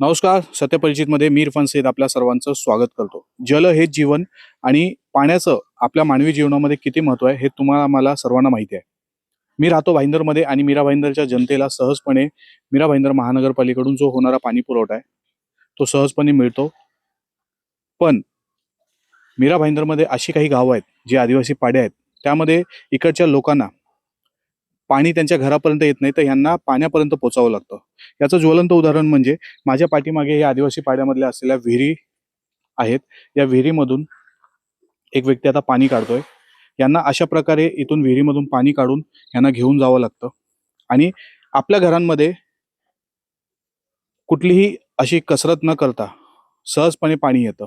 नमस्कार सत्यपरिचितमध्ये मी इरफान सईद आपल्या सर्वांचं स्वागत करतो. जल हे जीवन आणि पाण्याचं आपल्या मानवी जीवनामध्ये किती महत्त्व आहे हे तुम्हाला मला सर्वांना माहिती आहे. मी राहतो भाईंदरमध्ये आणि मीरा भाईंदरच्या जनतेला सहजपणे मीरा भाईंदर महानगरपालिकेकडून जो होणारा पाणी पुरवठा आहे तो सहजपणे मिळतो. पण मीरा भाईंदरमध्ये अशी काही गावं आहेत जी आदिवासी पाड्या आहेत त्यामध्ये इकडच्या लोकांना पाणी त्यांच्या घरापर्यंत येत नाही तर यांना पाण्यापर्यंत पोचावं लागतं. याचं ज्वलंत उदाहरण म्हणजे माझ्या पाठीमागे या आदिवासी पाड्यामधल्या असलेल्या विहिरी आहेत. या विहिरीमधून एक व्यक्ती आता पाणी काढतोय. यांना अशा प्रकारे इथून विहिरीमधून पाणी काढून यांना घेऊन जावं लागतं. आणि आपल्या घरांमध्ये कुठलीही अशी कसरत न करता सहजपणे पाणी येतं.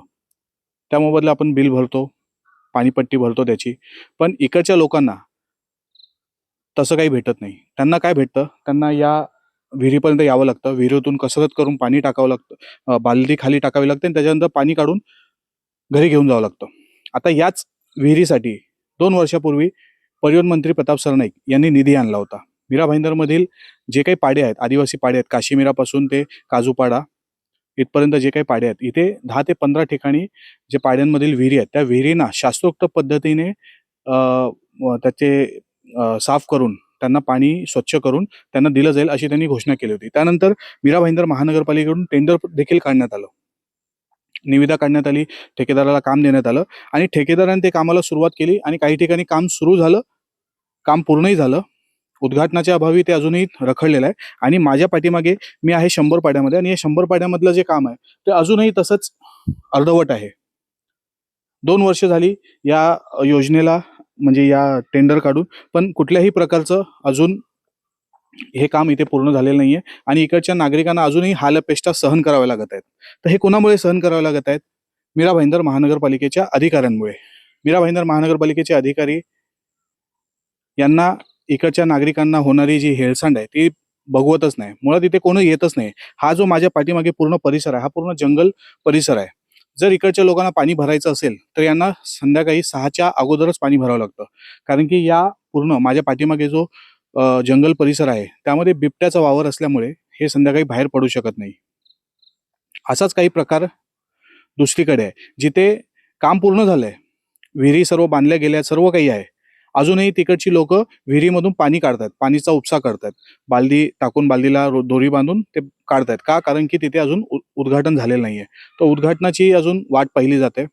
त्या मोबदला आपण बिल भरतो पाणीपट्टी भरतो त्याची. पण इकडच्या लोकांना तसं काही भेटत नाही. त्यांना काय भेटतं? त्यांना या विहिरीपर्यंत यावं लागतं. विहिरीतून कसरत करून पाणी टाकावं लागतं. बालदी खाली टाकावी लागते आणि त्याच्यानंतर पाणी काढून घरी घेऊन जावं लागतं. आता याच विहिरीसाठी दोन वर्षापूर्वी परिवहन मंत्री प्रताप सरनाईक यांनी निधी आणला होता. मीरा भाईंदरमधील जे काही पाडे आहेत आदिवासी पाडे आहेत काशीमीरापासून ते काजूपाडा इथपर्यंत जे काही पाडे आहेत इथे दहा ते पंधरा ठिकाणी जे पाड्यांमधील विहिरी आहेत त्या विहिरींना शास्त्रोक्त पद्धतीने त्याचे साफ करून त्यांना पाणी स्वच्छ करून त्यांना दिलं जाईल अशी त्यांनी घोषणा केली होती. त्यानंतर मीरा भाईंदर महानगरपालिकेकडून टेंडर देखील काढण्यात आलं. निविदा काढण्यात आली ठेकेदाराला काम देण्यात आलं आणि ठेकेदाराने ते कामाला सुरुवात केली आणि काही ठिकाणी काम सुरू झालं काम पूर्णही झालं. उद्घाटनाच्या अभावी ते अजूनही रखडलेलं आहे आणि माझ्या पाठीमागे मी आहे शंभर पाड्यामध्ये आणि या शंभर पाड्यामधलं जे काम आहे ते अजूनही तसंच अर्धवट आहे. दोन वर्ष झाली या योजनेला म्हणजे या टेंडर काढून पण कुठल्याही प्रकारचं अजून हे काम इथे पूर्ण झालेलं नाहीये आणि इकडच्या नागरिकांना अजूनही हालपेष्टा सहन कराव्या लागत आहेत. तर हे कोणामुळे सहन करावे लागत आहेत? मीरा भाईंदर महानगरपालिकेच्या अधिकाऱ्यांमुळे. मीरा भाईंदर महानगरपालिकेचे अधिकारी यांना इकडच्या नागरिकांना होणारी जी हेळसांड आहे ती बघवतच नाही. मुळात इथे कोणी येतच नाही. हा जो माझ्या पाठीमागे पूर्ण परिसर आहे हा पूर्ण जंगल परिसर आहे. जर इकडच्या लोकांना पाणी भरायचं असेल तर यांना संध्याकाळी सहाच्या अगोदरच पाणी भरावं लागतं. कारण की या पूर्ण माझ्या पाठीमागे जो जंगल परिसर आहे त्यामध्ये बिबट्याचा वावर असल्यामुळे हे संध्याकाळी बाहेर पडू शकत नाही. असाच काही प्रकार दुसरीकडे आहे. जिथे काम पूर्ण झालंय विहिरी सर्व बांधल्या गेल्या सर्व काही आहे अजूनही तिकडची लोक विहिरीमधून पाणी काढतात पाणीचा उपसा करतात बालदी टाकून बालदीला रो- दोरी बांधून ते काढतात का? कारण की तिथे अजून उ- उद्घाटन झालेलं नाहीये. तर उद्घाटनाची अजून वाट पाहिली जाते.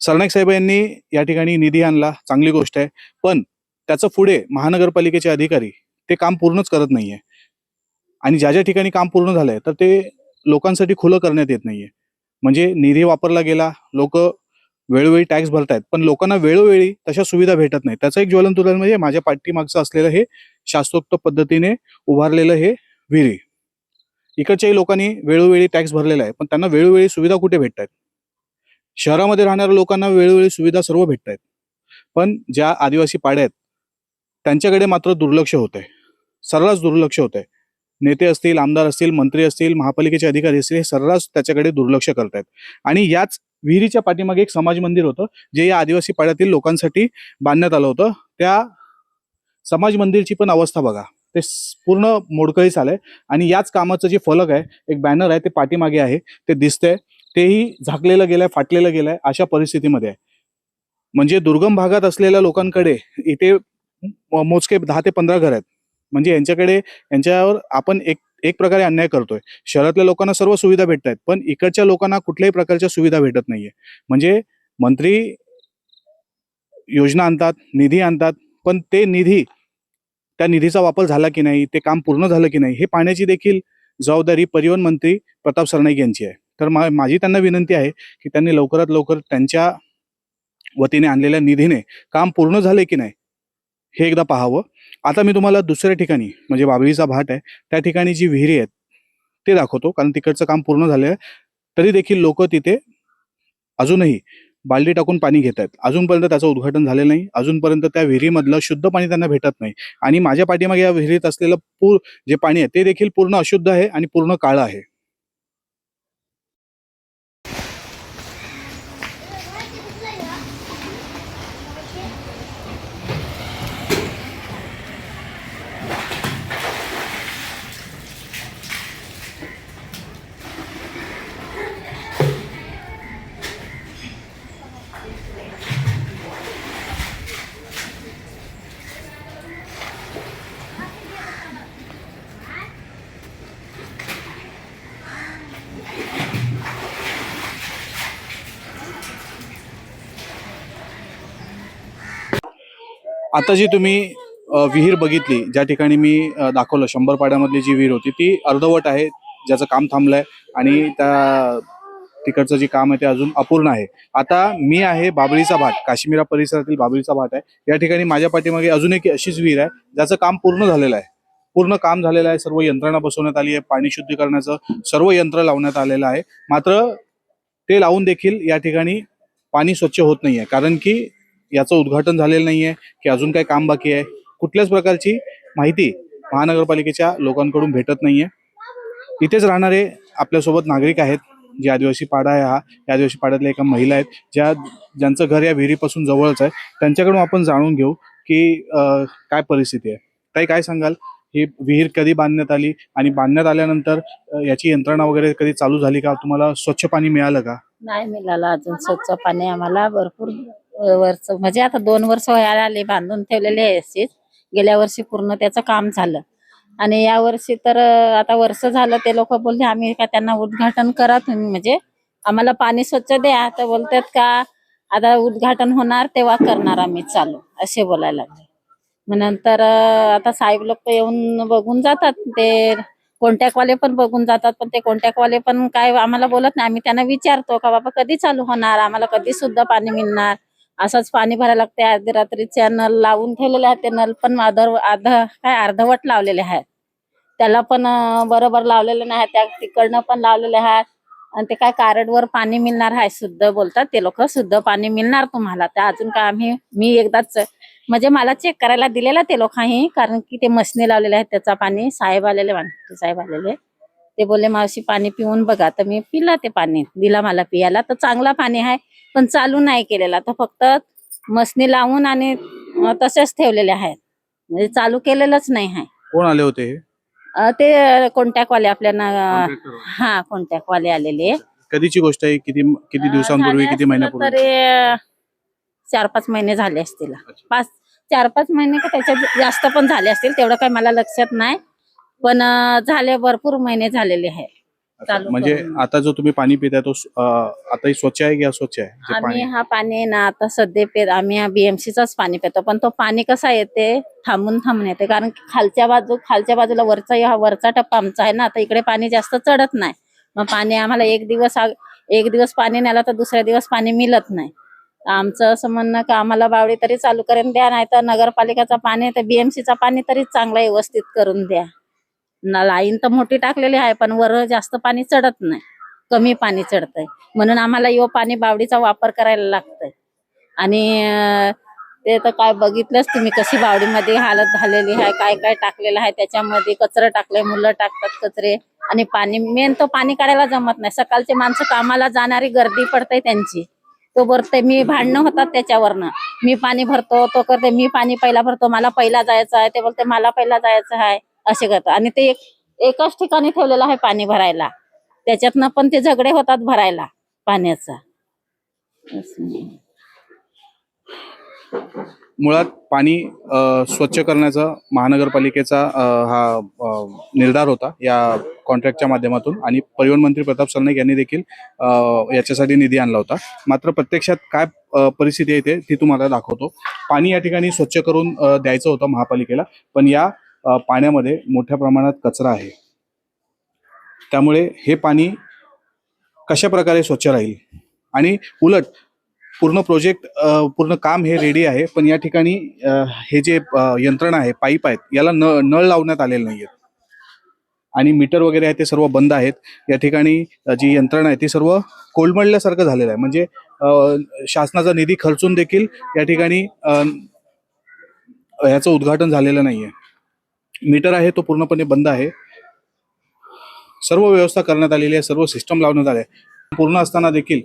सरनाईक साहेब यांनी या ठिकाणी निधी आणला चांगली गोष्ट आहे. पण त्याचं पुढे महानगरपालिकेचे अधिकारी ते काम पूर्णच करत नाहीये. आणि ज्या ज्या ठिकाणी काम पूर्ण झालंय तर ते लोकांसाठी खुलं करण्यात येत नाहीये. म्हणजे निधी वापरला गेला लोक वेळोवेळी टॅक्स भरतायत. पण लोकांना वेळोवेळी तशा सुविधा भेटत नाही त्याचं एक ज्वलन तुलन म्हणजे माझ्या पाठीमागचं असलेलं हे शास्त्रोक्त पद्धतीने उभारलेलं हे विहिरी. इकडच्याही लोकांनी वेळोवेळी टॅक्स भरलेला आहे. पण त्यांना वेळोवेळी सुविधा कुठे भेटत आहेत शहरामध्ये राहणाऱ्या लोकांना वेळोवेळी सुविधा सर्व भेटत आहेत पण ज्या आदिवासी पाड्या आहेत त्यांच्याकडे मात्र दुर्लक्ष होत आहे सर्रास दुर्लक्ष होत आहे नेते असतील आमदार असतील मंत्री असतील महापालिकेचे अधिकारी असतील हे सर्रास त्याच्याकडे दुर्लक्ष करतायत. आणि याच विहिरीच्या पाठीमागे एक समाज मंदिर होतं जे या आदिवासी पाड्यातील लोकांसाठी बांधण्यात आलं होतं. त्या समाज मंदिरची पण अवस्था बघा. ते पूर्ण मोडकळीस आलंय आणि याच कामाचं जे फलक आहे एक बॅनर आहे ते पाठीमागे आहे. ते दिसतंय. तेही झाकलेलं गेलंय फाटलेलं गेलंय अशा परिस्थितीमध्ये. आहे म्हणजे दुर्गम भागात असलेल्या लोकांकडे इथे मोजके दहा ते पंधरा घर आहेत. म्हणजे यांच्याकडे यांच्यावर आपण एक एक प्रकारे अन्याय करतोय. शहरातल्या लोकांना सर्व सुविधा भेटत आहेत पण इकडच्या लोकांना कुठल्याही प्रकारच्या सुविधा भेटत नाहीये. म्हणजे मंत्री योजना आणतात निधी आणतात पण ते निधी त्या निधीचा वापर झाला की नाही ते काम पूर्ण झालं की नाही हे पाहण्याची देखील जबाबदारी परिवहन मंत्री प्रताप सरनाईक यांची आहे. तर मा माझी त्यांना विनंती आहे की त्यांनी लवकरात लवकर त्यांच्या वतीने आणलेल्या निधीने काम पूर्ण झाले की नाही हे एकदा पाहावं. आता मी तुम्हाला दुसऱ्या ठिकाणी म्हणजे बाबळीचा भाट आहे त्या ठिकाणी जी विहिरी आहेत ते दाखवतो कारण तिकडचं काम पूर्ण झालं आहे तरी देखील लोक तिथे अजूनही बालडी टाकून पाणी घेत आहेत. अजूनपर्यंत त्याचं उद्घाटन झालेलं नाही. अजूनपर्यंत त्या विहिरीमधलं शुद्ध पाणी त्यांना भेटत नाही. आणि माझ्या पाठीमागे या विहिरीत असलेलं पूर जे पाणी आहे ते देखील पूर्ण अशुद्ध आहे आणि पूर्ण काळं आहे. आता जी तुम्ही विहीर बघितली ज्या ठिकाणी मी दाखवलं शंभर पाड्यामधली जी विहीर होती ती अर्धवट आहे ज्याचं काम थांबलंय आणि त्या तिकडचं जे काम आहे ते अजून अपूर्ण आहे. आता मी आहे बाबळीचा भाट काश्मीरा परिसरातील बाबळीचा भाट आहे. या ठिकाणी माझ्या पाठीमागे अजून एक अशीच विहीर आहे ज्याचं काम पूर्ण झालेलं आहे. पूर्ण काम झालेलं आहे सर्व यंत्रणा बसवण्यात आली आहे पाणी शुद्धीकरणाचं सर्व यंत्र लावण्यात आलेलं आहे. मात्र ते लावून देखील या ठिकाणी पाणी स्वच्छ होत नाही आहे कारण की याचं उद्घाटन झालेलं नाहीये की अजून काय काम बाकी आहे. कुठल्याच प्रकारची माहिती महानगरपालिकेच्या लोकांकडून भेटत नाहीये. इथेच राहणारे आपल्यासोबत नागरिक आहेत जे आदिवासी पाडा आहे हा. या आदिवासी पाड्यातल्या एका महिला आहेत ज्या ज्यांचं घर या विहिरीपासून जवळच आहे. त्यांच्याकडून आपण जाणून घेऊ की काय परिस्थिती आहे. ताई काय सांगाल? ही विहीर कधी बांधण्यात आली आणि बांधण्यात आल्यानंतर याची यंत्रणा वगैरे कधी चालू झाली का? तुम्हाला स्वच्छ पाणी मिळालं का? नाही मिळालं अजून स्वच्छ पाणी आम्हाला. भरपूर वर्ष म्हणजे आता दोन वर्ष व्हायला आले बांधून ठेवलेले आहे असेच गेल्या वर्षी पूर्ण त्याचं काम झालं. आणि या वर्षी तर आता वर्ष झालं ते लोक बोलले आम्ही का त्यांना उद्घाटन करा तुम्ही म्हणजे आम्हाला पाणी स्वच्छ द्या. तर बोलतात का आता उद्घाटन होणार तेव्हा करणार आम्ही चालू. असे बोलायला लागले. मग नंतर आता साहेब लोक येऊन बघून जातात. ते कॉन्टॅक्टवाले पण बघून जातात पण ते कॉन्टॅक्टवाले पण काय आम्हाला बोलत नाही. आम्ही त्यांना विचारतो का बाबा कधी चालू होणार? आम्हाला कधी सुद्धा पाणी मिळणार? असंच पाणी भरायला लागते अर्धी रात्रीच्या नल लावून ठेवलेले आहेत ते नल पण अर्ध अर्ध काय अर्धवट लावलेले आहेत. त्याला पण बरोबर लावलेले नाही त्या तिकडनं पण लावलेले आहेत. आणि ते काय कारडवर पाणी मिळणार आहे शुद्ध बोलतात. ते लोक शुद्ध पाणी मिळणार तुम्हाला. तर अजून काय आम्ही मी एकदाच म्हणजे मला चेक करायला दिलेला ते लोकांनी कारण की ते मशनी लावलेले आहेत त्याचा पाणी. साहेब आलेले साहेब आलेले. ते बोलले मावशी पाणी पिऊन बघा. तर मी पिला ते पाणी. दिला मला पियाला. तर चांगला पाणी आहे. पण चालू नाही केलेला. तर फक्त मशनी लावून आणि तसेच ठेवलेले आहेत. म्हणजे चालू केलेलंच नाही आहे. कोण आले होते हे? अं, ते कॉन्टॅक्टवाले आपल्याला Contractor. हा कॉन्टॅक्टवाले आलेले. कधीची गोष्ट आहे? किती किती अं, दिवसांपूर्वी झाले किती असतील महिन्यापूर्वी? तरी अं, चार पाच महिने झाले असतील. पाच चार पाच महिने का त्याच्यात जास्त पण झाले असतील तेवढं काही मला लक्षात नाही. पण अं, झाले भरपूर महिने झालेले आहे चालू म्हणजे करून. आता जो तुम्ही पाणी पिताय तो अं, आताही स्वच्छ आहे की अस्वच्छ आहे? जे आम्ही पाणी हा पाणी आहे ना आता सध्या पेत आम्ही बीएमसीचाच पाणी पितो पण तो पाणी कसा येते थांबून थांबून येते. कारण की खालच्या बाजू खालच्या बाजूला वरचा हा वरचा टप्पा आमचा आहे ना आता इकडे पाणी जास्त चढत नाही. मग पाणी आम्हाला एक दिवस एक दिवस पाणी नेला तर दुसऱ्या दिवस पाणी मिळत नाही. आमचं असं म्हणणं का आम्हाला बावडी तरी चालू करून द्या नाही तर नगरपालिकेचा पाणी तर बीएमसीचा पाणी तरी चांगला व्यवस्थित करून द्या. लाईन तर मोठी टाकलेली आहे पण वर जास्त पाणी चढत नाही. कमी पाणी चढतंय. म्हणून आम्हाला यो पाणी बावडीचा वापर करायला लागतंय. आणि ते तर काय बघितलंच तुम्ही कशी बावडीमध्ये हालत झालेली आहे काय काय टाकलेलं आहे त्याच्यामध्ये कचरं टाकलंय मुलं टाकतात कचरे. आणि पाणी मेन तो पाणी काढायला जमत नाही. सकाळचे माणसं कामाला जाणारी गर्दी पडते त्यांची. तो भरते मी भांडणं होतात त्याच्यावरनं. मी पाणी भरतो तो करते मी पाणी पहिला भरतो मला पहिला जायचं आहे ते बोलते मला पहिला जायचं आहे. असे करतात. आणि ते एक एकाच ठिकाणी ठेवलेलं आहे पाणी भरायला. त्याच्यातनं पण ते झगडे होतात भरायला पाण्याचा. मुळात पाणी स्वच्छ करण्याचा महानगरपालिकेचा हा निर्धार होता या कॉन्ट्रॅक्टच्या माध्यमातून. आणि परिवहन मंत्री प्रताप सरनाईक यांनी देखील याच्यासाठी निधी आणला होता. मात्र प्रत्यक्षात काय परिस्थिती आहे ते ती तुम्हाला दाखवतो. पाणी या ठिकाणी स्वच्छ करून द्यायचं होतं महापालिकेला. पण या पाण्यामध्ये मोठ्या प्रमाणात कचरा आहे. त्यामुळे हे पाणी कशा प्रकारे स्वच्छ राहील? आणि उलट पूर्ण प्रोजेक्ट पूर्ण काम हे रेडी आहे पण या ठिकाणी हे जे यंत्रणा आहे पाईप आहेत याला न नळ लावण्यात आलेले नाही आहेत आणि मीटर वगैरे आहे ते सर्व बंद आहेत. या ठिकाणी जी यंत्रणा आहे ती सर्व कोलमडल्यासारखं झालेलं आहे. म्हणजे शासनाचा निधी खर्चून देखील या ठिकाणी ह्याचं उद्घाटन झालेलं नाही आहे मीटर आहे तो पूर्णपणे बंद आहे. सर्व व्यवस्था करण्यात आलेली आहे सर्व सिस्टम लावण्यात आले पूर्ण असताना देखील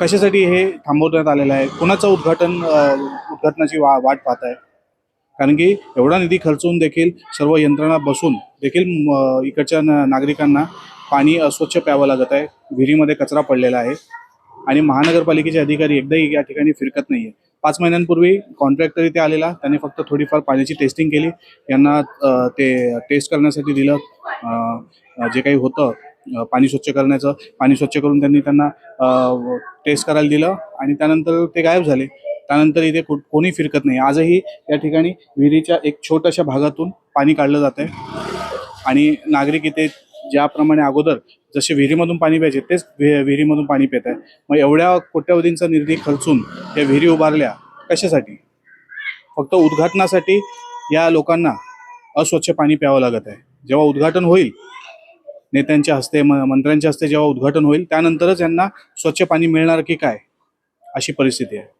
कशासाठी हे थांबवण्यात आलेलं आहे? कुणाचं उद्घाटन उद्घाटनाची वा वाट पाहत आहे? कारण की एवढा निधी खर्चून देखील सर्व यंत्रणा बसून देखील इकडच्या नागरिकांना पाणी अस्वच्छ प्यावं लागत आहे. विहिरीमध्ये कचरा पडलेला आहे. आणि महानगरपालिकेचे अधिकारी एकदाही या ठिकाणी फिरकत नाही पाच महिन्यांपूर्वी कॉन्ट्रॅक्टर इथे आलेला. त्यांनी फक्त थोडीफार पाण्याची टेस्टिंग केली. यांना ते टेस्ट करण्यासाठी दिलं. जे काही होतं पाणी स्वच्छ करण्याचं. पाणी स्वच्छ करून त्यांनी त्यांना टेस्ट करायला दिलं आणि त्यानंतर ते गायब झाले. त्यानंतर इथे कोणी फिरकत नाही. आजही या ठिकाणी विहिरीच्या एक छोट्याशा भागातून पाणी काढलं जात आहे आणि नागरिक इथे ज्याप्रमाणे अगोदर जसे विहिरीमधून पाणी प्यायचे तेच वि- विहिरीमधून पाणी पित आहे. मग एवढ्या कोट्यवधींचा निधी खर्चून या विहिरी उभारल्या कशासाठी? फक्त उद्घाटनासाठी या लोकांना अस्वच्छ पाणी प्यावं लागत आहे. जेव्हा उद्घाटन होईल नेत्यांच्या हस्ते म- मंत्र्यांच्या हस्ते जेव्हा उद्घाटन होईल त्यानंतरच यांना स्वच्छ पाणी मिळणार की काय अशी परिस्थिती आहे.